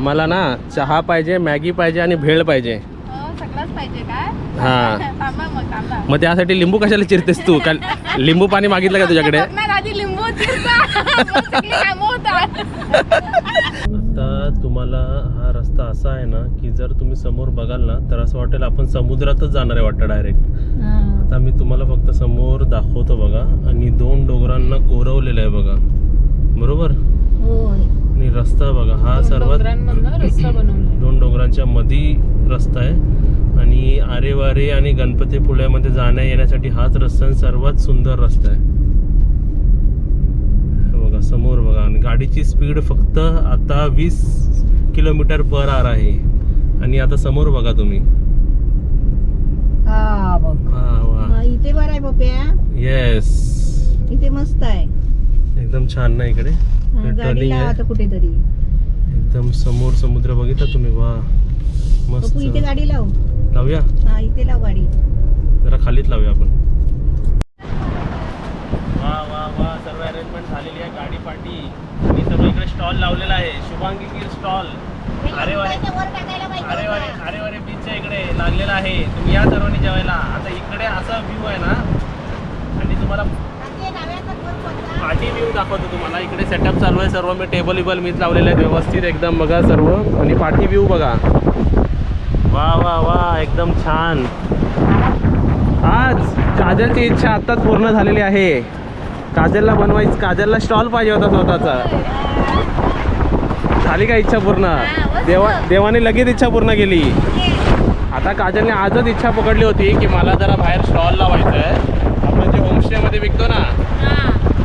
आम्हाला ना चहा पाहिजे मॅगी पाहिजे आणि भेळ पाहिजे. हो, काय? हा. मग त्यासाठी लिंबू कशाला चिरतेस तू? का लिंबू पाणी मागितलं का तुझ्याकडे? आता तुम्हाला हा रस्ता असा आहे ना की जर तुम्ही समोर बघाल ना तर असं वाटेल आपण समुद्रातच जाणार आहे वाटतं डायरेक्ट आता मी तुम्हाला फक्त समोर दाखवतो बघा आणि दोन डोंगरांना कोरवलेलं आहे बघा. बरोबर होय आणि रस्ता बघा हा सर्वात रस्ता दोन डोंगरांच्या मधी रस्ता आहे. आणि आरेवारे आणि गणपतीपुळ्यामध्ये जाण्या येण्यासाठी हाच रस्ता सर्वात सुंदर रस्ता आहे. हे बघा समोर बघा. आणि गाडीची स्पीड फक्त आता वीस किलोमीटर पर आर आहे. आणि आता समोर बघा तुम्ही. इथे बरं आहे पप्या. येस इथे मस्त आहे. एकदम छान ना इकडे. हा, गाडी टर्निंग लावा आहे. आता कुठेतरी. एकदम समोर समुद्र बघितला तुम्ही वा. मस्त. इथे गाडी लाव. लावूया? हा इथे लाव गाडी. जरा खालीच लावूया आपण. वा वा वा सर्व अरेंजमेंट झालेली आहे गाडी पाठी आणि सर्व इकडे स्टॉल लावलेला आहे शुभांगी गिर स्टॉल अरे वारे अरे वारे अरे वारे बीचच्या इकडे लागलेला आहे. तुम्ही या सर्वांनी जेवायला. आता इकडे असा व्ह्यू आहे ना आणि तुम्हाला पाठी व्ह्यू दाखवतो तुम्हाला. इकडे सेटअप चालू आहे सर्व. मी टेबल विबल मीच लावलेले आहेत व्यवस्थित एकदम बघा सर्व. आणि पाठी व्ह्यू बघा. वा वा वा एकदम छान. आज काजलची इच्छा आत्ताच पूर्ण झालेली आहे. काजलला बनवायची काजलला स्टॉल पाहिजे होता स्वतःचा. झाली का इच्छा पूर्ण? देवा देवाने लगेच इच्छा पूर्ण केली. आता काजलने आजच इच्छा पकडली होती की मला जरा बाहेर स्टॉल लावायचं आहे आपण जे होमस्टेमध्ये विकतो ना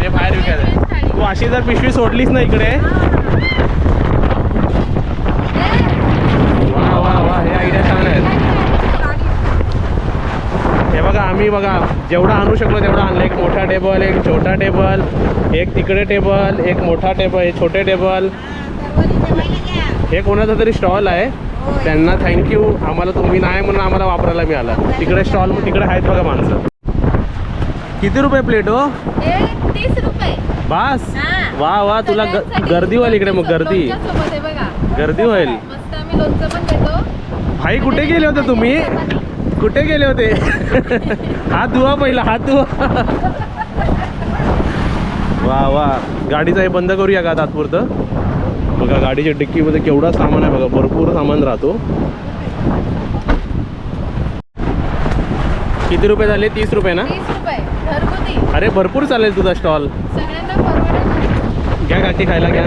ते बाहेर विकायचं तू अशी जर पिशवी सोडलीच ना इकडे. वा वा वा हे आयडिया छान आहेत हे बघा आम्ही बघा जेवढा आणू शकलो तेवढा आणलं. एक मोठा टेबल एक छोटा टेबल एक तिकडे टेबल एक मोठा टेबल एक छोटे टेबल हे कोणाचा तरी स्टॉल आहे. त्यांना थँक्यू आम्हाला तुम्ही नाही म्हणून आम्हाला वापरायला मिळाला. तिकडे स्टॉल तिकडे आहेत बघा माणसं. किती रुपये प्लेट हो? तीस रुपये. बास? हा. वा वा तुला ग-. गर्दी होईल इकडे मग गर्दी. गर्दी होईल भाई कुठे गेले होते तुम्ही? कुठे गेले होते? हात धुवा पहिला हात धुवा. वा वा. गाडीचं हे बंद करूया का तात्पुरतं बघा गाडीच्या डिक्कीमध्ये केवढा सामान आहे बघा. भरपूर सामान राहतो. किती रुपये झाले? तीस रुपये ना? तीस रुपये. अरे भरपूर चालेल तुझा स्टॉल घ्या गाठी खायला घ्या.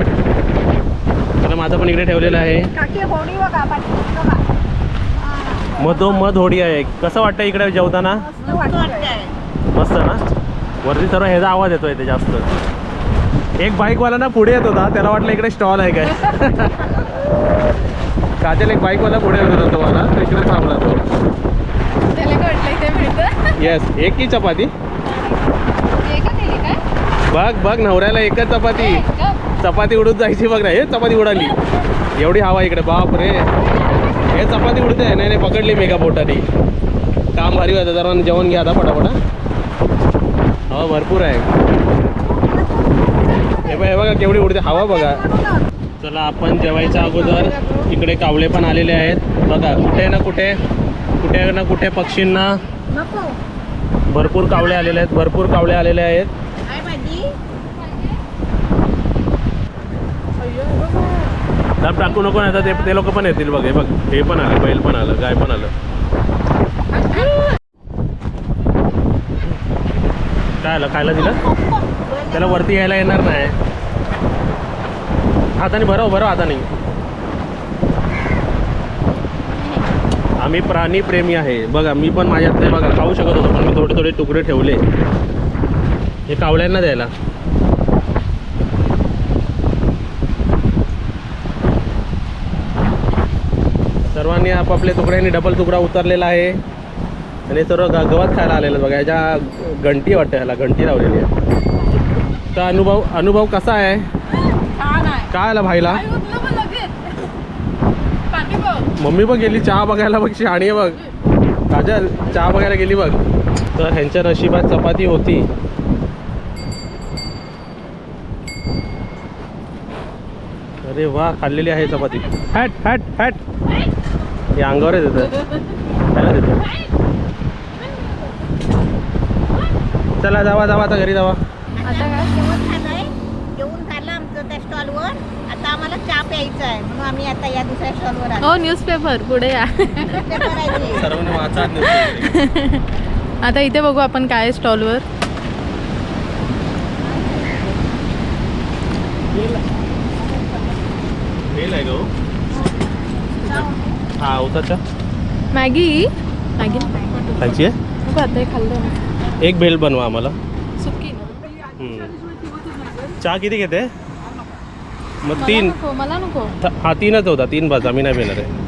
तर माझं पण इकडे ठेवलेलं आहे. बघा मधोमध होडी आहे. कसं वाटतं इकडे जेवताना? मस्त ना? वरती सर्व ह्याचा आवाज येतोय ते जास्त. एक बाईकवाला ना पुढे येत होता. त्याला वाटलं इकडे स्टॉल आहे काय? काजल एक बाईकवाला पुढे येत होता तुम्हाला तो इकडे थांबला तो. येस एक चपाती. का काय बघ बघ नवऱ्याला एकच चपाती. चपाती उडून जायची बघ ना हे चपाती उडाली. एवढी हवा इकडे बाप रे हे चपाती उडते. नाही नाही पकडली मेगा बोटाने. काम भारी होतं जरा जेवण घ्या आता पटापटा हवा भरपूर आहे. हे बघा हे बघा केवढी उडते हवा बघा. चला आपण जेवायच्या अगोदर इकडे कावळे पण आलेले आहेत. बघा कुठे ना कुठे कुठे ना कुठे पक्षींना भरपूर कावळे आलेले आहेत भरपूर कावळे आलेले आहेत काय भाजी दाब टाकू नको नाही ते ते लोक पण येतील बघ हे बघ हे पण आलं बैल पण आलं गाय पण आलं. काय आलं खायला दिलं? त्याला वरती यायला येणार नाही. हाताने भरव भरव हाताने. आम्ही प्राणी प्रेमी आहे. बघा मी पण माझ्यातले बघा खाऊ शकत होतो पण मी थोडे थोडे तुकडे ठेवले. हे कावळ्यांना द्यायला. सर्वांनी आपापल्या तुकड्यांनी डबल तुकडा उतरलेला आहे. आणि सर्व ग गवत खायला आलेलं बघा ह्याच्या घंटी वाटतं ह्याला घंटी लावलेली आहे. तर अनुभव अनुभव कसा आहे? काय आला भाईला? मम्मी पण गेली चहा बघायला बघ शाणी आहे बघ. काजल चहा बघायला गेली बघ. तर ह्यांच्या नशिबात चपाती होती. अरे वा खाल्लेली आहे चपाती. Hat hat hat. हे अंगावर येतं त्याला देतो. चला जावा जावा आता घरी जावा. आता काय? जेवण झालंय जेवण झालं आमचं त्या स्टॉलवर. आता आम्हाला चहा प्यायचा आहे. म्हणून आम्ही आता या दुसऱ्या स्टॉलवर आलो. हो न्यूजपेपर पुढे या. ते. करायचे सर्वांनी वाचा आता इथे बघू आपण काय आहे स्टॉलवर. आहे. गो हा उताचा मॅगी. मॅगी. खायची आहे? हे खाल्लं एक भेल बनवा आम्हाला. सुकी. चहा किती घेते? मग तीन. मला नको. हा तीनच होता तीन बाज आम्ही नाही पिणार आहे.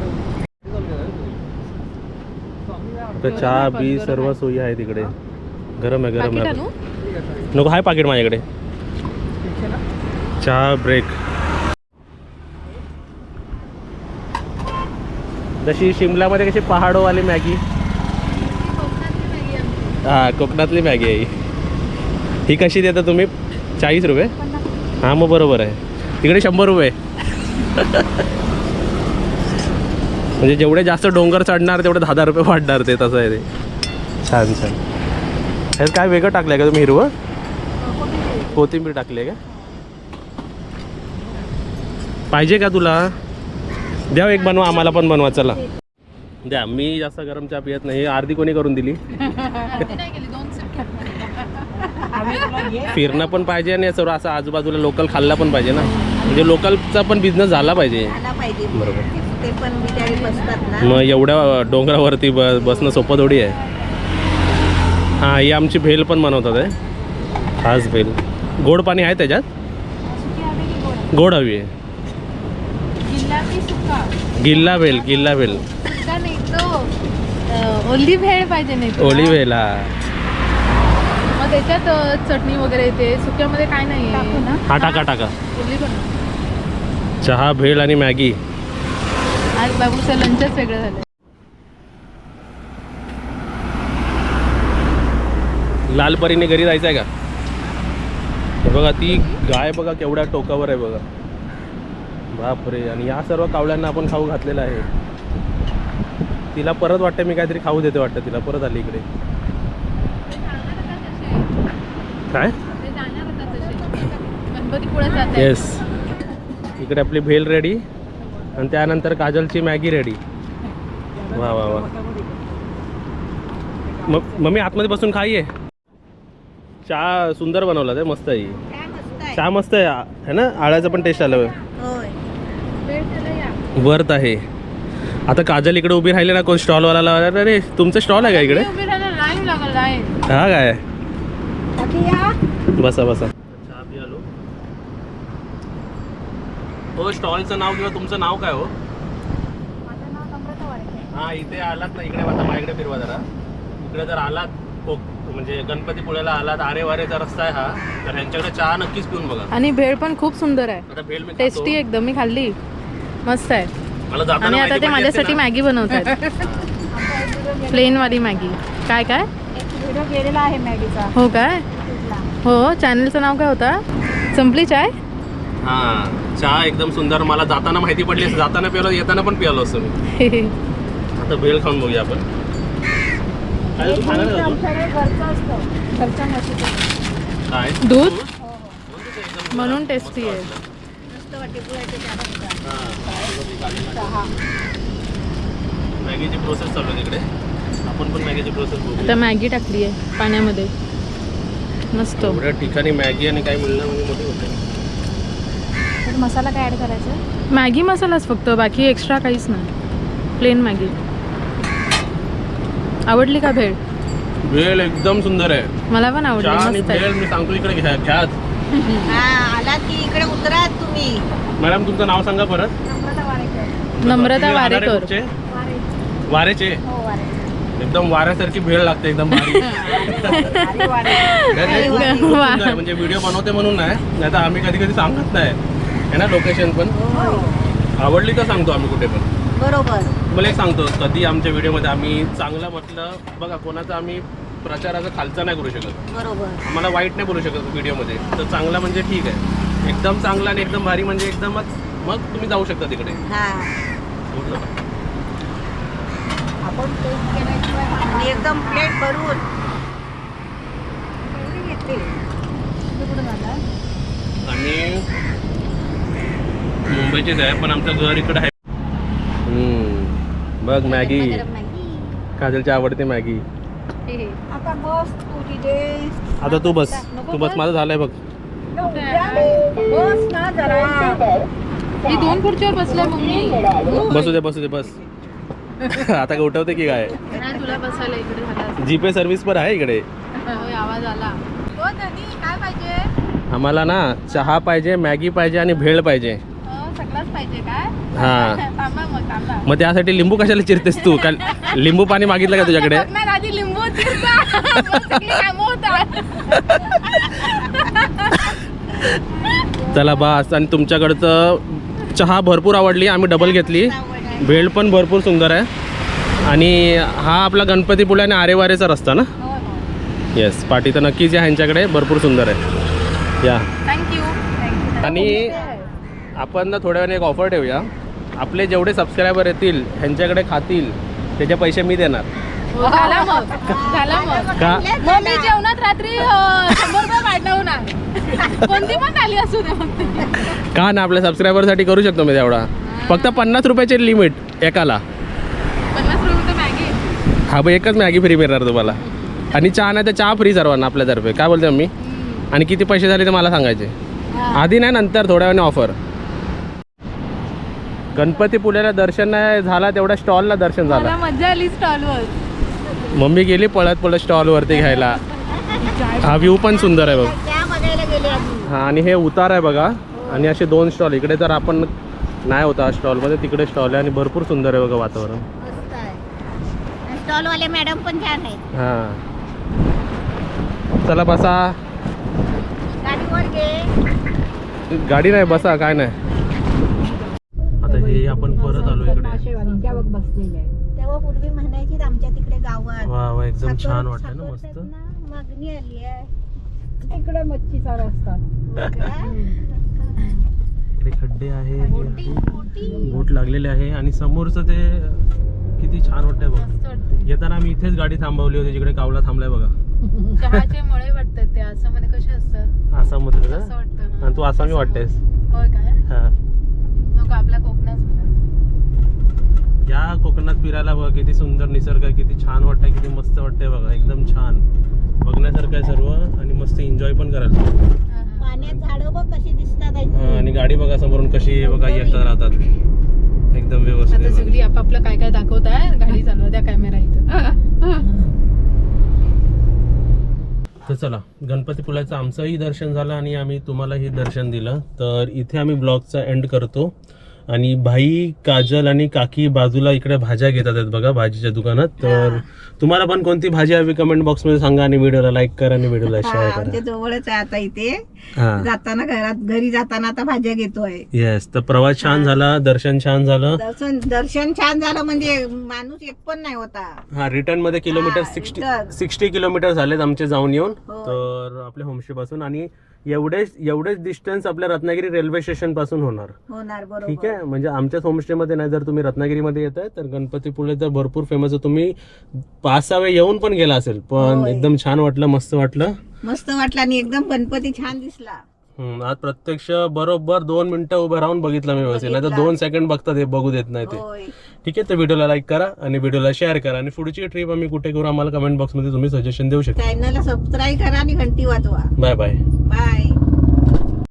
इकडे चहा बी सर्व सोयी आहे तिकडे गरम आहे गरम आहे. नको आहे पाकिट माझ्याकडे. चहा ब्रेक. जशी शिमलामध्ये कशी पहाडोवाली मॅगी. हा कोकणातली मॅगी आहे ही. ही कशी देता तुम्ही? चाळीस रुपये? हां मग बरोबर आहे. तिकडे शंभर रुपये. म्हणजे जेवढे जास्त डोंगर चढणार तेवढे दहा दहा रुपये वाढणार ते तसं आहे ते. छान छान. ह्यात काय वेगळं टाकलं आहे का तुम्ही हिरवं? कोथिंबीर. टाकली आहे का? पाहिजे का तुला? द्या एक बनवा आम्हाला पण बनवा चला. द्या मी जास्त गरम चहा पियत नाही अर्धी कोणी करून दिली? फिरणं पण पाहिजे आणि सर्व असं आजूबाजूला लोकल खाल्ला पण पाहिजे ना. म्हणजे लोकलचा पण बिझनेस झाला पाहिजे. बरोबर. मग एवढ्या डोंगरावरती बसणं सोपं थोडी आहे. हां ही आमची भेल पण बनवतात आहे खास भेल. गोड पाणी आहे त्याच्यात? गोड हवी आहे. गिल्ला भेल गिल्ला भेल सुका नाही तो ओली भेळ पाहिजे नाही. ओली भेल हा. मग त्याच्यात चटणी वगैरे येते. सुक्यामध्ये काय नाही हा टाका टाका. चहा भेळ आणि मॅगी. आज बाबूचं लंचच वेगळं झालं लालपरीने घरी जायचं आहे का बघा ती गाय बघा केवढ्या टोकावर आहे बघा. बापरे आणि या सर्व कावळ्यांना आपण खाऊ घातलेलं आहे. तिला परत वाटतं मी काहीतरी खाऊ देते वाटतं तिला. परत आली इकडे. काय? येस इकडे आपली भेल रेडी आणि त्यानंतर काजलची मॅगी रेडी वा वा वा. मम्मी आतमध्ये बसून खाईये चहा सुंदर बनवला ते मस्त आहे. आहे. चहा मस्त आहे. है ना? आळ्याचं पण टेस्ट आलं. वर्थ आहे. आता काजल इकडे उभी राहिली ना कोण स्टॉलवाला अरे तुमचं स्टॉल आहे का इकडे? हा काय? बसा बसा. चहा पी आलो. हो स्टॉलचं नाव किंवा तुमचं नाव काय हो? हा इथे आलात ना इकडे आता माझ्याकडे फिरवा जरा. इकडे जर आलात म्हणजे गणपतीपुळ्याला आलात आरे वारेचा रस्ता आहे हा तर ह्यांच्याकडे चहा नक्कीच पिऊन बघा. आणि भेळ पण खूप सुंदर आहे. आता भेल मी खातो. टेस्टी एकदम मी खाल्ली. मस्त आहे. मला जाताना आणि आता ते माझ्यासाठी. मॅगी बनवतात प्लेन वाली मॅगी. काय काय? गेलेला आहे मॅगीचा. हो काय हो चॅनलचं नाव काय होता? संपली चाय? हा चहा एकदम सुंदर. मला जाताना माहिती पडली जाताना पिलो येताना पण पिलो असतो मी. आता भेल खाऊन बघूया आपण. काय दूध? एकदम म्हणून टेस्टी आहे. मस्त वाटते गुळाचे चहा हा. मॅगीची प्रोसेस चालू आहे तिकडे. आपण पण मॅगीची प्रोसेस बघू आता मॅगी टाकली आहे पाण्यामध्ये. मस्त. एवढ्या ठिकाणी मॅगी आणि काय मिळणं म्हणजे मोठी होते तर मसाला काय ॲड करायचा? मॅगी मसालाच फक्त बाकी एक्स्ट्रा काहीच नाही. Plain Maggi. आवडली का भेळ? भेळ एकदम सुंदर आहे. मला पण आवडली मस्त आहे. भेळ मी सांगतो इकडे घ्या घ्याच हा आलात की इकडे उतरा मॅडम तुमचं नाव सांगा परत. नम्रता वारेकर. नम्रता तुम्ही राहणारे वारेकर. कुठचे? वारे. वारेचे? हो वारेकर एकदम वाऱ्यासारखी भेळ लागते एकदम भारी. अरे वारे. नाही, नाही, खूप- खूप वा. सुंदर आहे. म्हणजे व्हिडिओ बनवते म्हणून नाही नाही तर आम्ही कधी कधी सांगत नाही. आहे ना लोकेशन पण? हो. आवडली तर सांगतो आम्ही कुठे पण. बरोबर. मला एक सांगतो कधी आमच्या व्हिडिओमध्ये आम्ही चांगलं म्हटलं बघा कोणाचा आम्ही प्रचाराचा खालचा नाही करू शकत. बरोबर. आम्हाला वाईट नाही बोलू शकत व्हिडिओमध्ये तर चांगला म्हणजे ठीक आहे. एकदम चांगला आणि एकदम भारी म्हणजे एकदमच मग तुम्ही जाऊ शकता तिकडे. हा. आपण टेस्ट केल्याशिवाय आणि एकदम प्लेट भरून. एवढी घेते आणि मुंबईचीच आहे पण आमचं घर इकडे आहे. हम्म, बघ मॅगी. काजलची आवडते मॅगी. आता बस तू तिथे आता तू बस. तू बस. माझं झालंय बघ. बस ना जरा मी दोन खुर्चीवर बसलाय मम्मी. बसू दे बसू दे बस. आता का उठवते की काय? नाही तुला बसायला इकडे झाला. जीपे सर्व्हिस पण आहे इकडे. होय, आवाज आला. हो काय पाहिजे? आम्हाला ना चहा पाहिजे मॅगी पाहिजे आणि भेळ पाहिजे. अं, सगळंच पाहिजे काय? हा. थांबा मग त्यासाठी लिंबू कशाला चिरतेस तू? काल लिंबू पाणी मागितलं का तुझ्याकडे? बघणार आधी लिंबू चिरता मग सगळी कामं होतात चला बस आणि तुमच्याकडचं चहा भरपूर आवडली आम्ही डबल घेतली. भेळ पण भरपूर सुंदर आहे. आणि हा आपला गणपतीपुळे आणि आरेवारेचा रस्ता ना? येस पाठी तर नक्कीच या ह्यांच्याकडे भरपूर सुंदर आहे. या. थँक्यू आणि आपण ना थोड्या वेळाने एक ऑफर ठेवूया. आपले जेवढे सबस्क्रायबर येतील ह्यांच्याकडे खातील त्याचे पैसे मी देणार. झाला मग. झाला मग. का? मग मी जेवणात रात्री अं, शंभर रुपये वाढवून आहे कोणती पण आली असू दे. का ना आपल्या सबस्क्रायबरसाठी करू शकतो मी तेवढा. फक्त पन्नास रुपयाचे लिमिट एकाला. पन्नास रुपये मॅगी. हा बघ एकच मॅगी फ्री मिळणार तुम्हाला. आणि चहा नाही तर चहा फ्री सर्वांना आपल्यातर्फे. काय बोलते मी आणि किती पैसे झाले ते मला सांगायचे. आधी नाही नंतर थोड्या वेळाने ऑफर गणपतीपुळ्याला दर्शन नाही झाला तेवढ्या स्टॉलला दर्शन मला झालं मजा आली स्टॉलवर मम्मी गेली पळत पळत स्टॉलवरती घ्यायला. हा व्ह्यू पण सुंदर आहे बघ. हा आणि हे उतार आहे बघा. आणि असे दोन स्टॉल इकडे तर आपण नाही होता स्टॉलमध्ये तिकडे स्टॉल आहे. आणि भरपूर सुंदर आहे बघा वातावरण. मस्त आहे. स्टॉलवाले मॅडम पण छान आहेत. हां. चला बसा. गाडी नाही बसा काय नाही. आता हे आपण परत आलो इकडे. तेव्हा पूर्वी म्हणायची आमच्या तिकडे गावात. वा वा एकदम छान वाटतंय ना मस्त. मागणी आली आहे. तिकडे मच्छी चार असतात हो का? इकडे खड्डे आहे. बोट लागलेले आहे आणि समोरचं ते किती छान वाटतंय बघ. वाटते येताना आम्ही इथेच गाडी थांबवली होती जिकडे कावला थांबलाय बघा. चहाचे मळे वाटतात ते असं मध्ये कसे असतात? आसाममध्ये असं वाटतं ना. आणि तू आसामी वाटतेस. होय काय? हा. नको आपल्या कोकणात बघा. या कोकणात फिरायला बघा किती सुंदर निसर्ग आहे किती छान वाटतंय किती मस्त वाटतंय बघा एकदम छान बघण्यासारखं आहे सर्व आणि मस्त एन्जॉय पण करायला हा, हा. पाण्यात झाडं बघ कशी दिसतात आहेत. हा, आणि गाडी बघा समोरून कशी बघा येतात राहतात एकदम व्यवस्थित आता. सगळी आपापलं काय काय दाखवत आहे गाडी चालवा त्या कॅमेरा इथं तर चला गणपतीपुळ्याचं आमचंही दर्शन झालं आणि आम्ही तुम्हालाही दर्शन दिलं तर इथे आम्ही ब्लॉगचा एंड करतो आणि भाई काजल आणि काकी बाजूला इकडे भाज्या घेतात आहेत बघा भाजीच्या दुकानात. तर तुम्हाला पण कोणती भाजी हवी कमेंट बॉक्समध्ये सांगा आणि व्हिडिओला लाईक करा आणि व्हिडिओला शेअर आमच्या करा. जवळच आहे आता इथे. हा. जाताना घरात घरी जाताना आता भाज्या घेतोय. येस तर प्रवास छान झाला दर्शन छान झालं. दर्शन दर्शन छान झालं म्हणजे माणूस एक पण नाही होता. हा रिटर्नमध्ये किलोमीटर हा, सिक्स्टी return. सिक्स्टी किलोमीटर झालेत आमचे जाऊन येऊन. हो. तर आपल्या होमस्टे पासून आणि एवढेच एवढेच डिस्टन्स आपल्या रत्नागिरी रेल्वे स्टेशनपासून होणार. होणार ठीक बरोबर आहे? म्हणजे आमच्याच होमस्टेमध्ये नाही जर तुम्ही रत्नागिरीमध्ये येत आहे तर गणपतीपुळे तर भरपूर फेमस आहे तुम्ही पाच सहा वेळ येऊन पण गेला असेल पण होय. एकदम छान वाटलं मस्त वाटलं. मस्त वाटलं आणि एकदम गणपती छान दिसला. हम्म, आज प्रत्यक्ष बरोबर दोन मिनिटं उभं राहून बघितलं मी व्यवस्थित नाही तर बघितला. दोन सेकंड बघतात हे बघू देत नाही ते. होय. ठीक आहे तर व्हिडिओला लाईक करा आणि व्हिडिओला शेअर करा. आणि पुढची ट्रिप आम्ही कुठे करू आम्हाला कमेंट बॉक्समध्ये तुम्ही सजेशन देऊ शकता. चॅनलला सबस्क्राईब करा आणि घंटी वाजवा. Bye bye bye